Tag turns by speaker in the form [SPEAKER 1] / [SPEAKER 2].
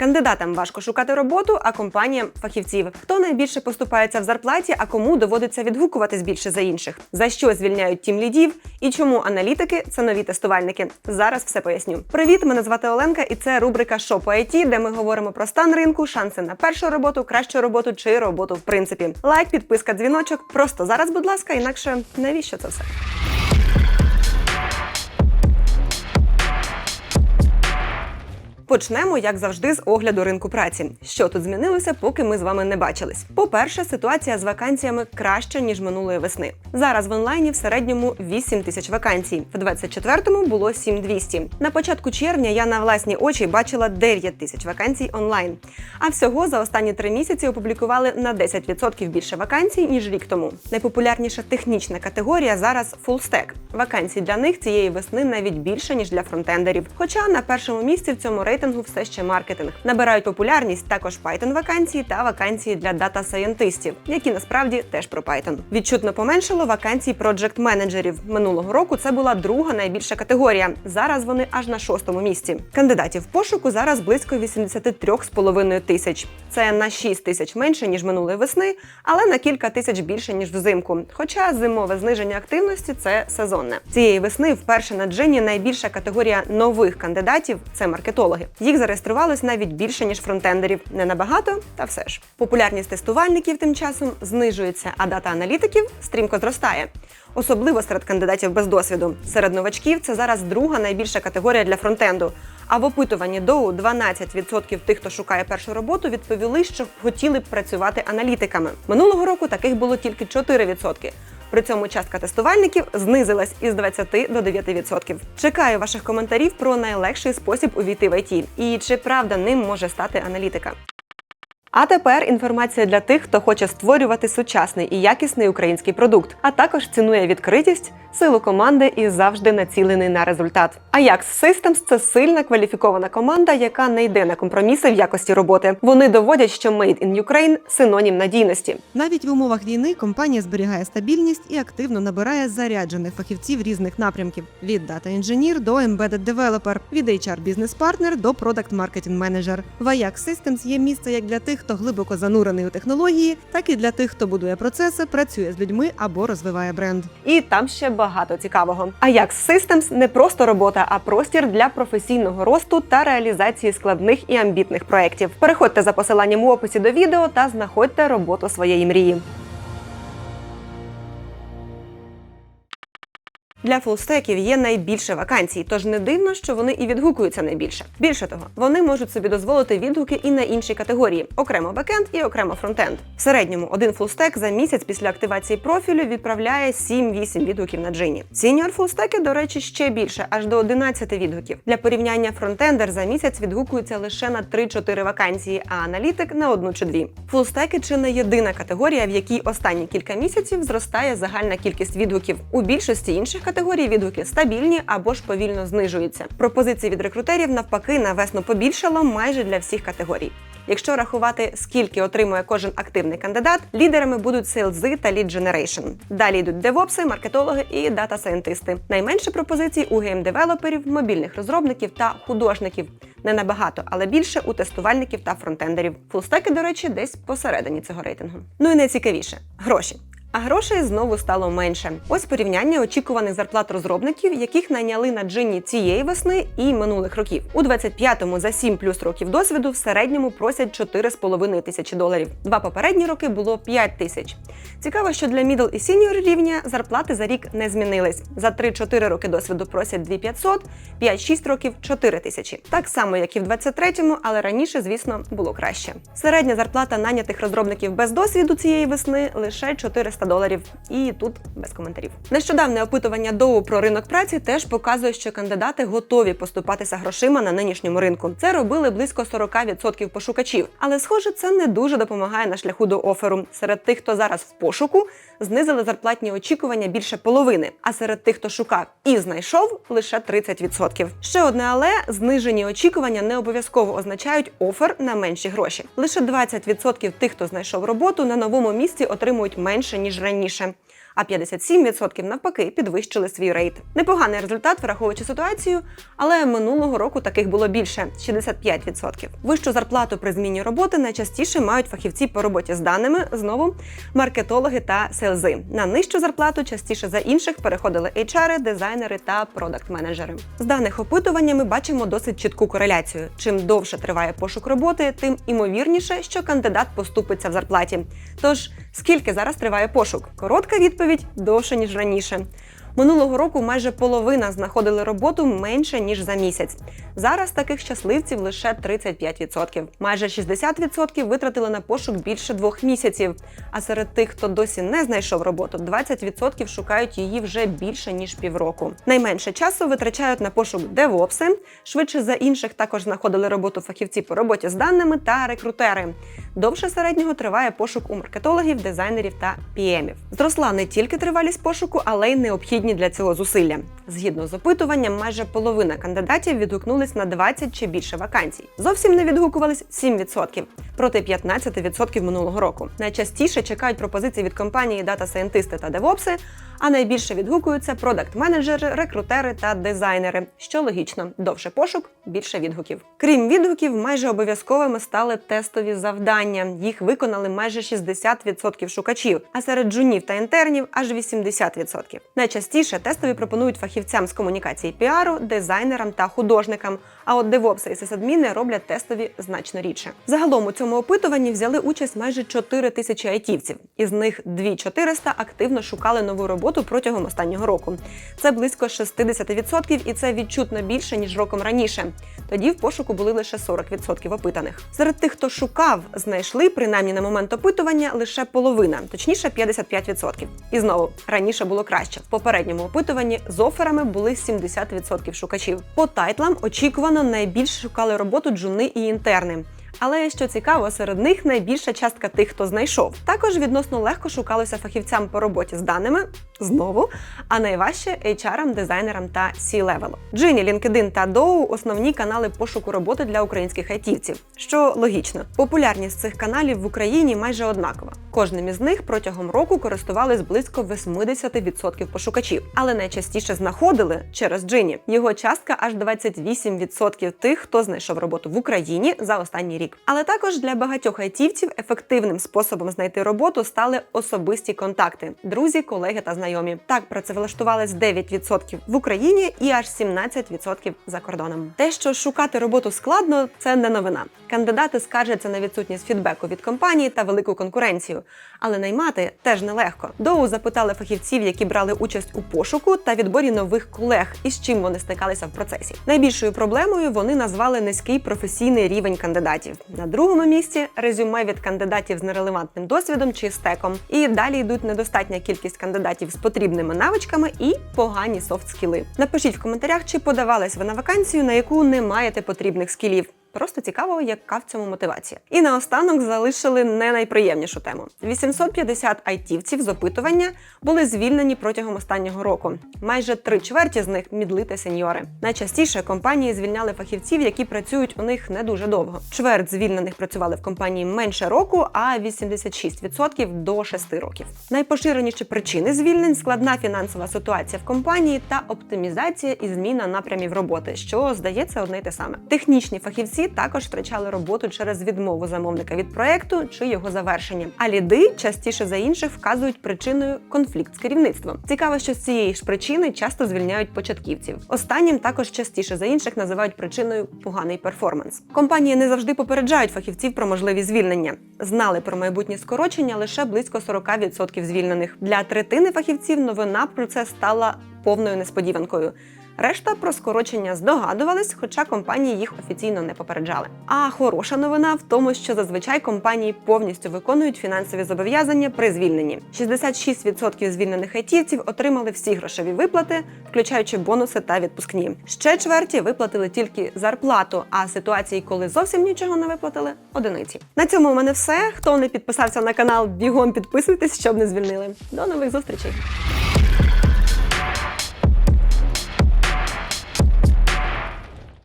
[SPEAKER 1] Кандидатам важко шукати роботу, а компаніям фахівців. Хто найбільше поступається в зарплаті, а кому доводиться відгукуватись більше за інших? За що звільняють тім лідів і чому аналітики це нові тестувальники? Зараз все поясню. Привіт, мене звати Оленка, і це рубрика «Що по IT», де ми говоримо про стан ринку, шанси на першу роботу, кращу роботу чи роботу в принципі. Лайк, підписка, дзвіночок. Просто зараз, будь ласка, інакше навіщо це все? Почнемо, як завжди, з огляду ринку праці. Що тут змінилося, поки ми з вами не бачились. По-перше, ситуація з вакансіями краща ніж минулої весни. Зараз в онлайні в середньому 8 тисяч вакансій. В 24-му було 7200. На початку червня я на власні очі бачила 9 тисяч вакансій онлайн. А всього за останні три місяці опублікували на 10% більше вакансій ніж рік тому. Найпопулярніша технічна категорія зараз фулстек. Вакансій для них цієї весни навіть більше ніж для фронтендерів. Хоча на першому місці в цьому рейтингу все ще маркетинг. Набирають популярність також Python вакансії та вакансії для дата-сайентистів, які насправді теж про Python. Відчутно поменшало вакансій проджект менеджерів. Минулого року це була друга найбільша категорія. Зараз вони аж на шостому місці. Кандидатів пошуку зараз близько 83,5 тисяч. Це на 6 тисяч менше ніж минулої весни, але на кілька тисяч більше ніж взимку. Хоча зимове зниження активності це сезонне. Цієї весни вперше на джині найбільша категорія нових кандидатів це маркетологи. Їх зареєструвалось навіть більше ніж фронтендерів. Не набагато, та все ж. Популярність тестувальників тим часом знижується, а дата аналітиків стрімко зростає. Особливо серед кандидатів без досвіду. Серед новачків це зараз друга найбільша категорія для фронтенду. А в опитуванні Доу 12% тих, хто шукає першу роботу, відповіли, що хотіли б працювати аналітиками. Минулого року таких було тільки 4%. При цьому частка тестувальників знизилась із 20 до 9%. Чекаю ваших коментарів про найлегший спосіб увійти в ІТ і чи правда ним може стати аналітика. А тепер інформація для тих, хто хоче створювати сучасний і якісний український продукт, а також цінує відкритість, силу команди і завжди націлений на результат. Ajax Systems – це сильна кваліфікована команда, яка не йде на компроміси в якості роботи. Вони доводять, що Made in Ukraine – синонім надійності.
[SPEAKER 2] Навіть в умовах війни компанія зберігає стабільність і активно набирає заряджених фахівців різних напрямків: від Data Engineer до Embedded Developer, від HR Business Partner до Product Marketing Manager. В Ajax Systems є місце як для тих, хто глибоко занурений у технології, так і для тих, хто будує процеси, працює з людьми або розвиває бренд.
[SPEAKER 1] І там ще багато цікавого. А як Systems – не просто робота, а простір для професійного росту та реалізації складних і амбітних проєктів. Переходьте за посиланням у описі до відео та знаходьте роботу своєї мрії. Для фулстеків є найбільше вакансій, тож не дивно, що вони і відгукуються найбільше. Більше того, вони можуть собі дозволити відгуки і на інші категорії: окремо бекенд і окремо фронтенд. В середньому один фулстек за місяць після активації профілю відправляє 7-8 відгуків на джині. Сіньор фулстеки, до речі, ще більше, аж до 11 відгуків. Для порівняння фронтендер за місяць відгукується лише на 3-4 вакансії, а аналітик на одну чи дві. Фулстеки чи не єдина категорія, в якій останні кілька місяців зростає загальна кількість відгуків. У більшості інших категорій відгуки стабільні або ж повільно знижуються. Пропозицій від рекрутерів навпаки на весну побільшало майже для всіх категорій. Якщо рахувати, скільки отримує кожен активний кандидат, лідерами будуть сейлзи та lead generation. Далі йдуть девопси, маркетологи і дата-сайентисти. Найменше пропозицій у гейм-девелоперів, мобільних розробників та художників. Не набагато, але більше у тестувальників та фронтендерів. Фулстеки, до речі, десь посередині цього рейтингу. Ну і найцікавіше гроші. А грошей знову стало менше. Ось порівняння очікуваних зарплат розробників, яких найняли на джині цієї весни і минулих років. У 25-му за 7 плюс років досвіду в середньому просять 4,5 тисячі доларів. Два попередні роки було 5 тисяч. Цікаво, що для мідл і сіньор рівня зарплати за рік не змінились. За 3-4 роки досвіду просять 2500, 5-6 років 4 тисячі. Так само, як і в 23-му, але раніше, звісно, було краще. Середня зарплата нанятих розробників без досвіду цієї весни лише 400 доларів. І тут без коментарів. Нещодавне опитування Доу про ринок праці теж показує, що кандидати готові поступатися грошима на нинішньому ринку. Це робили близько 40% пошукачів. Але, схоже, це не дуже допомагає на шляху до оферу. Серед тих, хто зараз в пошуку, знизили зарплатні очікування більше половини. А серед тих, хто шукав і знайшов, лише 30%. Ще одне, але знижені очікування не обов'язково означають офер на менші гроші. Лише 20% тих, хто знайшов роботу, на новому місці отримують менше ніж раніше. А 57% навпаки підвищили свій рейт. Непоганий результат, враховуючи ситуацію, але минулого року таких було більше 65%. Вищу зарплату при зміні роботи найчастіше мають фахівці по роботі з даними, знову маркетологи та селзи. На нижчу зарплату частіше за інших переходили HR, дизайнери та продакт-менеджери. З даних опитування ми бачимо досить чітку кореляцію. Чим довше триває пошук роботи, тим імовірніше, що кандидат поступиться в зарплаті. Тож, скільки зараз триває пошук? Коротка відповідь довше ніж раніше. Минулого року майже половина знаходили роботу менше ніж за місяць. Зараз таких щасливців лише 35%. Майже 60% витратили на пошук більше двох місяців. А серед тих, хто досі не знайшов роботу, 20% шукають її вже більше ніж півроку. Найменше часу витрачають на пошук девопси. Швидше за інших також знаходили роботу фахівці по роботі з даними та рекрутери. Довше середнього триває пошук у маркетологів, дизайнерів та піемів. Зросла не тільки тривалість пошуку, але й необхідні для цього зусилля. Згідно з опитуванням, майже половина кандидатів відгукнулись на 20 чи більше вакансій. Зовсім не відгукувались 7%, проти 15% минулого року. Найчастіше чекають пропозиції від компанії дата-сайентисти та девопси, а найбільше відгукуються продакт-менеджери, рекрутери та дизайнери. Що логічно, довше пошук, більше відгуків. Крім відгуків, майже обов'язковими стали тестові завдання. Їх виконали майже 60% шукачів, а серед джунів та інтернів аж 80%. Найчастіше тестові пропонують фахівцям з комунікації піару, дизайнерам та художникам. А от девопси і сисадміни роблять тестові значно рідше. Загалом у цьому опитуванні взяли участь майже 4 тисячі айтівців. Із них 2400 активно шукали нову роботу протягом останнього року. Це близько 60% і це відчутно більше ніж роком раніше. Тоді в пошуку були лише 40% опитаних. Серед тих, хто шукав, знайшли принаймні на момент опитування лише половина, точніше 55%. І знову раніше було краще. В попередньому опитуванні з оферами були 70% шукачів. По тайтлам очікувано найбільше шукали роботу джуни і інтерни. Але що цікаво, серед них найбільша частка тих, хто знайшов. Також відносно легко шукалося фахівцям по роботі з даними знову, а найважче HR, дизайнерам та C-level. Джині, LinkedIn та Dow – основні канали пошуку роботи для українських айтівців, що логічно. Популярність цих каналів в Україні майже однакова. Кожним із них протягом року користувались близько 80% пошукачів, але найчастіше знаходили через Джині. Його частка аж 28% тих, хто знайшов роботу в Україні за останній рік. Але також для багатьох айтівців ефективним способом знайти роботу стали особисті контакти, друзі, колеги та знайомі. Так працевлаштувались 9% в Україні і аж 17% за кордоном. Те, що шукати роботу складно, це не новина. Кандидати скаржаться на відсутність фідбеку від компанії та велику конкуренцію, але наймати теж нелегко. Доу запитали фахівців, які брали участь у пошуку та відборі нових колег, і з чим вони стикалися в процесі. Найбільшою проблемою вони назвали низький професійний рівень кандидатів. На другому місці резюме від кандидатів з нерелевантним досвідом чи стеком. І далі йдуть недостатня кількість кандидатів з потрібними навичками і погані софт-скіли. Напишіть в коментарях, чи подавались ви на вакансію, на яку не маєте потрібних скілів. Просто цікаво, яка в цьому мотивація. І наостанок залишили не найприємнішу тему. 850 айтівців з опитування були звільнені протягом останнього року. Майже три чверті з них мідли та сеньори. Найчастіше компанії звільняли фахівців, які працюють у них не дуже довго. Чверть звільнених працювали в компанії менше року, а 86% до 6 років. Найпоширеніші причини звільнень складна фінансова ситуація в компанії та оптимізація і зміна напрямів роботи, що здається одне й те саме. Технічні фахівці також втрачали роботу через відмову замовника від проекту чи його завершення. А ліди частіше за інших вказують причиною конфлікт з керівництвом. Цікаво, що з цієї ж причини часто звільняють початківців. Останнім також частіше за інших називають причиною поганий перформанс. Компанії не завжди попереджають фахівців про можливі звільнення. Знали про майбутні скорочення лише близько 40% звільнених. Для третини фахівців новина про це стала повною несподіванкою. Решта про скорочення здогадувались, хоча компанії їх офіційно не попереджали. А хороша новина в тому, що зазвичай компанії повністю виконують фінансові зобов'язання при звільненні. 66% звільнених айтівців отримали всі грошові виплати, включаючи бонуси та відпускні. Ще чверті виплатили тільки зарплату, а ситуації, коли зовсім нічого не виплатили, одиниці. На цьому у мене все. Хто не підписався на канал, бігом підписуйтесь, щоб не звільнили. До нових зустрічей!